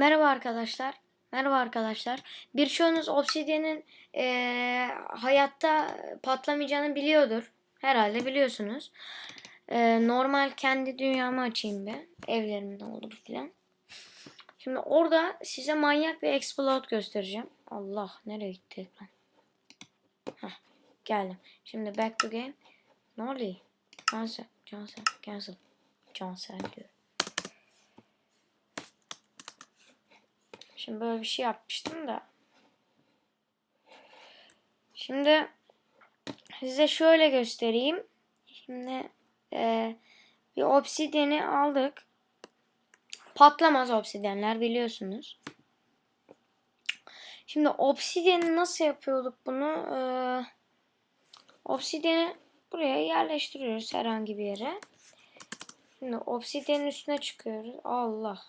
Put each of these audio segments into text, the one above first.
Merhaba arkadaşlar. Merhaba arkadaşlar. Birçoğunuz Obsidian'in eee, hayatta patlamayacağını biliyordur. Herhalde biliyorsunuz. Eee, normal kendi dünyamı açayım bir. Evlerimde olur filan. Şimdi orada size manyak bir explode göstereceğim. Allah nereye gitti? Heh, geldim. Şimdi back to game. Ne oluyor? Cancel, cancel, cancel. Cancel diyor. Şimdi böyle bir şey yapmıştım da. Şimdi size şöyle göstereyim. Şimdi e, bir obsidiyeni aldık. Patlamaz obsidyenler biliyorsunuz. Şimdi obsidiyeni nasıl yapıyorduk bunu? Ee, obsidiyeni buraya yerleştiriyoruz herhangi bir yere. Şimdi obsidyenin üstüne çıkıyoruz. Allah.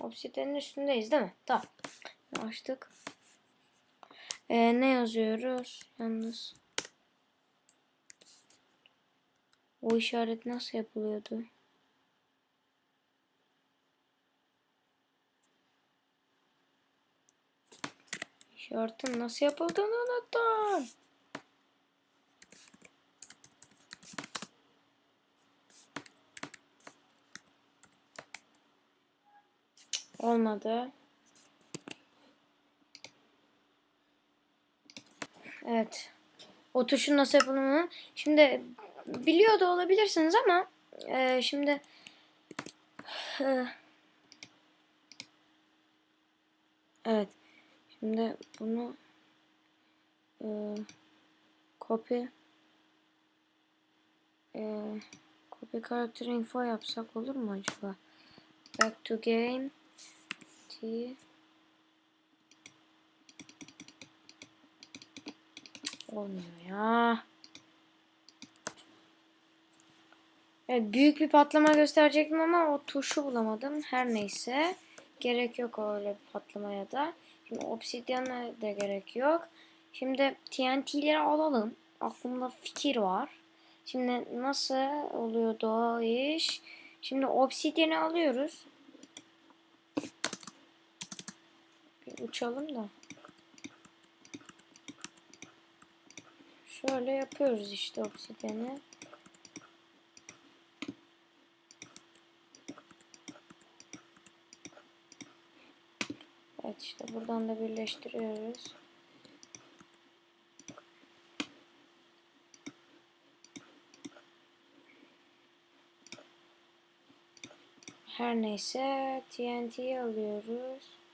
Obsidian'ın üstündeyiz değil mi? Tamam. Açtık. Ee, ne yazıyoruz? Yalnız. O işaret nasıl yapılıyordu? İşaretin nasıl yapıldığını unuttum. Olmadı. Evet. O tuşun nasıl yapıldığını şimdi biliyor da olabilirsiniz ama e, şimdi e, evet. Şimdi bunu e, copy e, copy character info yapsak olur mu acaba? Back to game T Olmuyor ya. Evet, büyük bir patlama gösterecektim ama o tuşu bulamadım. Her neyse. Gerek yok öyle bir patlamaya da. Şimdi obsidyana da gerek yok. Şimdi TNT'leri alalım. Aklımda fikir var. Şimdi nasıl oluyordu o iş? Şimdi obsidyeni alıyoruz. Bir uçalım da. Şöyle yapıyoruz işte obsidiyeni. Evet işte buradan da birleştiriyoruz. Her neyse TNT'yi alıyoruz.